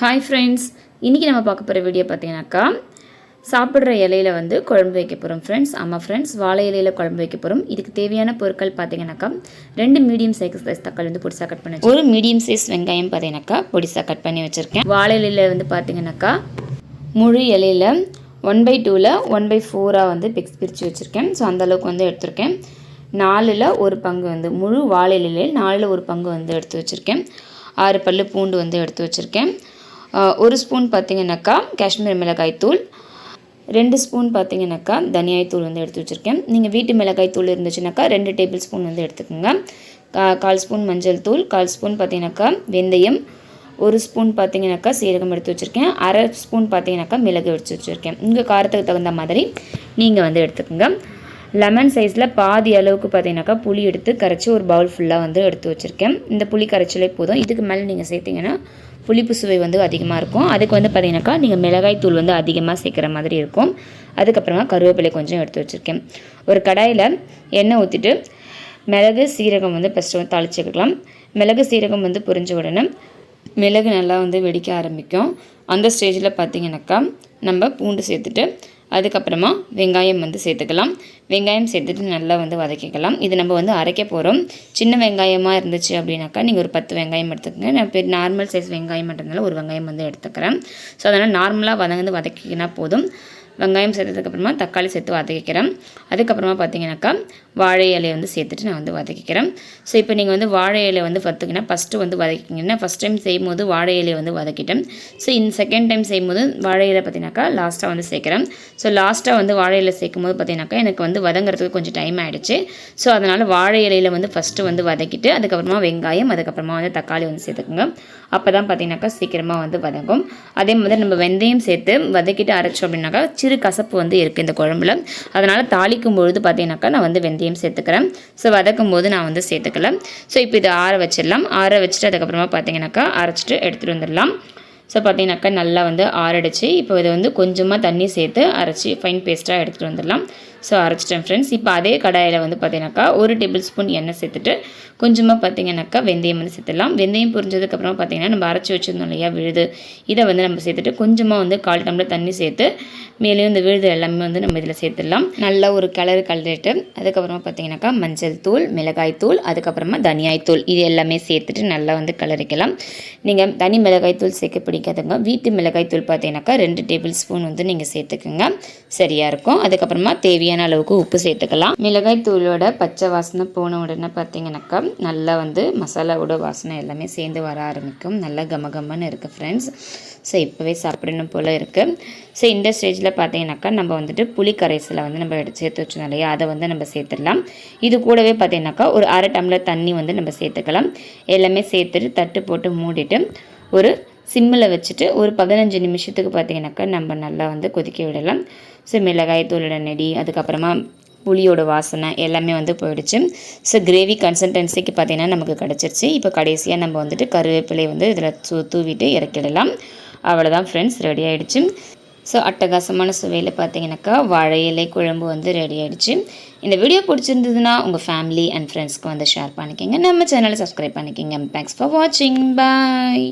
Hi friends இன்றைக்கி நம்ம பார்க்க போகிற வீடியோ பார்த்தீங்கன்னாக்கா சாப்பிட்ற இலையில வந்து குழம்பு வைக்க போகிறோம் ஃப்ரெண்ட்ஸ் ஆமாம் ஃப்ரெண்ட்ஸ் வாழை இலையில குழம்பு வைக்க போகிறோம் இதுக்கு தேவையான பொருட்கள் பார்த்தீங்கன்னாக்கா ரெண்டு மீடியம் சைஸ் சைஸ் தக்காளி வந்து பொடிசாக கட் பண்ணி. ஒரு மீடியம் சைஸ் வெங்காயம் பார்த்தீங்கன்னாக்கா பொடிசாக கட் பண்ணி வச்சுருக்கேன். வாழை இலையில வந்து பார்த்தீங்கன்னாக்கா முழு இலையில ஒன் பை டூவில் ஒன் பை ஃபோராக வந்து பிக்ஸ் பிரித்து வச்சுருக்கேன். ஸோ அந்தளவுக்கு வந்து எடுத்திருக்கேன். நாலில் ஒரு பங்கு வந்து முழு வாழை இலையில் நாலில் ஒரு பங்கு வந்து எடுத்து வச்சுருக்கேன். ஆறு பல்லு பூண்டு வந்து எடுத்து வச்சுருக்கேன். ஒரு ஸ்பூன் பார்த்தீங்கன்னாக்கா காஷ்மீர் மிளகாய் தூள். ரெண்டு ஸ்பூன் பார்த்தீங்கன்னாக்கா தனியாய் தூள் வந்து எடுத்து வச்சுருக்கேன். நீங்கள் வீட்டு மிளகாய் தூள் இருந்துச்சுனாக்கா ரெண்டு டேபிள் ஸ்பூன் வந்து எடுத்துக்கோங்க. கா- கால் ஸ்பூன் மஞ்சள் தூள் கால் ஸ்பூன் பார்த்தீங்கன்னாக்கா வெந்தயம் ஒரு ஸ்பூன் பார்த்தீங்கன்னாக்கா சீரகம் எடுத்து வச்சுருக்கேன். அரை ஸ்பூன் பார்த்தீங்கன்னாக்கா மிளகு எடுத்து வச்சுருக்கேன். உங்கள் காரத்துக்கு தகுந்த மாதிரி நீங்கள் வந்து எடுத்துக்கோங்க. லெமன் சைஸில் பாதி அளவுக்கு பார்த்தீங்கன்னாக்கா புளி எடுத்து கரைச்சி ஒரு பவுல் ஃபுல்லாக வந்து எடுத்து வச்சுருக்கேன். இந்த புளி கரைச்சலே போதும். இதுக்கு மேலே நீங்கள் சேர்த்திங்கன்னா புளிப்பு சுவை வந்து அதிகமாக இருக்கும். அதுக்கு வந்து பார்த்தீங்கன்னாக்கா நீங்கள் மிளகாய் தூள் வந்து அதிகமாக சேர்க்குற மாதிரி இருக்கும். அதுக்கப்புறமா கருவேப்பிலை கொஞ்சம் எடுத்து வச்சுருக்கேன். ஒரு கடாயில் எண்ணெய் ஊற்றிட்டு மிளகு சீரகம் வந்து ஃபஸ்ட்டு வந்து தாளிச்சுக்கலாம் மிளகு சீரகம் வந்து புரிஞ்ச உடனே மிளகு நல்லா வந்து வெடிக்க ஆரம்பிக்கும். அந்த ஸ்டேஜில் பார்த்தீங்கன்னாக்கா நம்ம பூண்டு சேர்த்துட்டு அதுக்கப்புறமா வெங்காயம் வந்து சேர்த்துக்கலாம். வெங்காயம் சேர்த்துட்டு நல்லா வந்து வதக்கிக்கலாம். இது நம்ம வந்து அரைக்க போகிறோம் சின்ன வெங்காயமாக இருந்துச்சு அப்படின்னாக்கா நீங்கள் ஒரு பத்து வெங்காயம் எடுத்துக்கங்க. நான் பெரிய நார்மல் சைஸ் வெங்காயம் மட்டும்னால ஒரு வெங்காயம் வந்து எடுத்துக்கிறேன். ஸோ அதனால் நார்மலாக வதங்கி வதக்கினா போதும். வெங்காயம் சேர்த்ததுக்கப்புறமா தக்காளி சேர்த்து வதக்கிக்கிறேன். அதுக்கப்புறமா பார்த்தீங்கன்னாக்கா வாழை இலையை வந்து சேர்த்துட்டு நான் வந்து வதக்கிக்கிறேன். ஸோ இப்போ நீங்கள் வந்து வாழை இலை வந்து பார்த்திங்கன்னா ஃபஸ்ட்டு வந்து வதக்கிங்கன்னா ஃபஸ்ட் டைம் செய்யும்போது வாழை இலையை வந்து வதக்கிட்டேன். ஸோ இந்த செகண்ட் டைம் செய்யும்போது வாழை இலை பார்த்தீங்கன்னாக்கா லாஸ்ட்டாக வந்து சேர்க்குறேன். ஸோ லாஸ்ட்டாக வந்து வாழை இலை சேர்க்கும் போது பார்த்தீங்கன்னாக்கா எனக்கு வந்து வதங்குறதுக்கு கொஞ்சம் டைம் ஆகிடுச்சு ஸோ அதனால் வாழை இலையில் வந்து ஃபஸ்ட்டு வந்து வதக்கிட்டு அதுக்கப்புறமா வெங்காயம் அதுக்கப்புறமா வந்து தக்காளி வந்து சேர்த்துக்குங்க. அப்போ தான் பார்த்தீங்கன்னாக்கா சீக்கிரமாக வந்து வதங்கும். அதே மாதிரி நம்ம வெந்தயம் சேர்த்து வதக்கிட்டு அரைச்சோம் அப்படின்னாக்கா சிறு கசப்பு வந்து இருக்குது இந்த குழம்புல. அதனால் தாளிக்கும் பொழுது பார்த்தீங்கன்னாக்கா நான் வந்து வெந்தயம் சேர்த்துக்கிறேன். ஸோ வதக்கும் போது நான் வந்து சேர்த்துக்கல. ஸோ இப்போ இதை ஆற வச்சிடலாம். ஆற வச்சுட்டு அதுக்கப்புறமா பார்த்தீங்கன்னாக்கா அரைச்சிட்டு எடுத்துகிட்டு வந்துடலாம். ஸோ பார்த்தீங்கன்னாக்கா நல்லா வந்து ஆறடிச்சு. இப்போ இதை வந்து கொஞ்சமாக தண்ணி சேர்த்து அரைச்சி ஃபைன் பேஸ்ட்டாக எடுத்துகிட்டு வந்துடலாம். ஸோ அரைச்சிட்டேன் ஃப்ரெண்ட்ஸ் இப்போ அதே கடாயில் வந்து பார்த்தீங்கன்னாக்கா ஒரு டேபிள் ஸ்பூன் எண்ணெய் சேர்த்துட்டு கொஞ்சமாக பார்த்தீங்கன்னாக்கா வெந்தயம் வந்து சேர்த்துடலாம். வெந்தயம் புரிஞ்சதுக்கப்புறம் பார்த்தீங்கன்னா நம்ம அரைச்சி வச்சிருந்தோம் இல்லையா விழுது. இதை வந்து நம்ம சேர்த்துட்டு கொஞ்சமாக வந்து கால் டம்ளர் தண்ணி சேர்த்து மேலேயும் இந்த விழுது எல்லாமே வந்து நம்ம இதில் சேர்த்துடலாம். நல்லா ஒரு கலர் கலரிட்டு அதுக்கப்புறமா பார்த்தீங்கன்னாக்கா மஞ்சள் தூள் மிளகாய் தூள் அதுக்கப்புறமா தனியாய் தூள். இது எல்லாமே சேர்த்துட்டு நல்லா வந்து கலரிக்கலாம் நீங்கள் தனி மிளகாய் தூள் சேர்க்கப்படி பிடிக்காதுங்க வீட்டு மிளகாய் தூள் பார்த்தீங்கன்னாக்கா ரெண்டு டேபிள் ஸ்பூன் வந்து நீங்கள் சேர்த்துக்குங்க. சரியாக இருக்கும். அதுக்கப்புறமா தேவையான அளவுக்கு உப்பு சேர்த்துக்கலாம். மிளகாய் தூளோட பச்சை வாசனை போன உடனே பார்த்தீங்கன்னாக்கா நல்லா வந்து மசாலாவோட வாசனை எல்லாமே சேர்ந்து வர ஆரம்பிக்கும். நல்லா கமகமன்னு இருக்குது ஃப்ரெண்ட்ஸ் ஸோ இப்போவே சாப்பிடணும் போல் இருக்குது ஸோ இந்த ஸ்டேஜில் பார்த்தீங்கன்னாக்கா நம்ம வந்துட்டு புளி கரைசலை வந்து நம்ம எடுத்து சேர்த்து வச்சோம் இல்லையா? அதை வந்து நம்ம சேர்த்துடலாம். இது கூடவே பார்த்தீங்கன்னாக்கா ஒரு அரை டம்ளர் தண்ணி வந்து நம்ம சேர்த்துக்கலாம். எல்லாமே சேர்த்துட்டு தட்டு போட்டு மூடிட்டு ஒரு சிம்மில் வச்சுட்டு ஒரு பதினஞ்சு நிமிஷத்துக்கு பார்த்தீங்கன்னாக்கா நம்ம நல்லா வந்து கொதிக்க விடலாம். ஸோ மிளகாய் தூளோட நெடி அதுக்கப்புறமா புளியோட வாசனை எல்லாமே வந்து போயிடுச்சு. ஸோ கிரேவி கன்சன்டென்சிக்கு பார்த்தீங்கன்னா நமக்கு கிடச்சிருச்சு. இப்போ கடைசியாக நம்ம வந்துட்டு கருவேப்பிலை வந்து இதில் தூ தூவிட்டு இறக்கிடலாம். அவ்வளோதான் ஃப்ரெண்ட்ஸ் ரெடி ஆகிடுச்சு ஸோ அட்டகாசமான சுவையில் பார்த்தீங்கன்னாக்கா வாழை இலை குழம்பு வந்து ரெடி ஆகிடுச்சு இந்த வீடியோ பிடிச்சிருந்ததுன்னா உங்கள் ஃபேமிலி அண்ட் ஃப்ரெண்ட்ஸ்க்கு வந்து ஷேர் பண்ணிக்கோங்க. நம்ம சேனலை சப்ஸ்கிரைப் பண்ணிக்கோங்க. தேங்க்ஸ் ஃபார் வாட்சிங் பாய்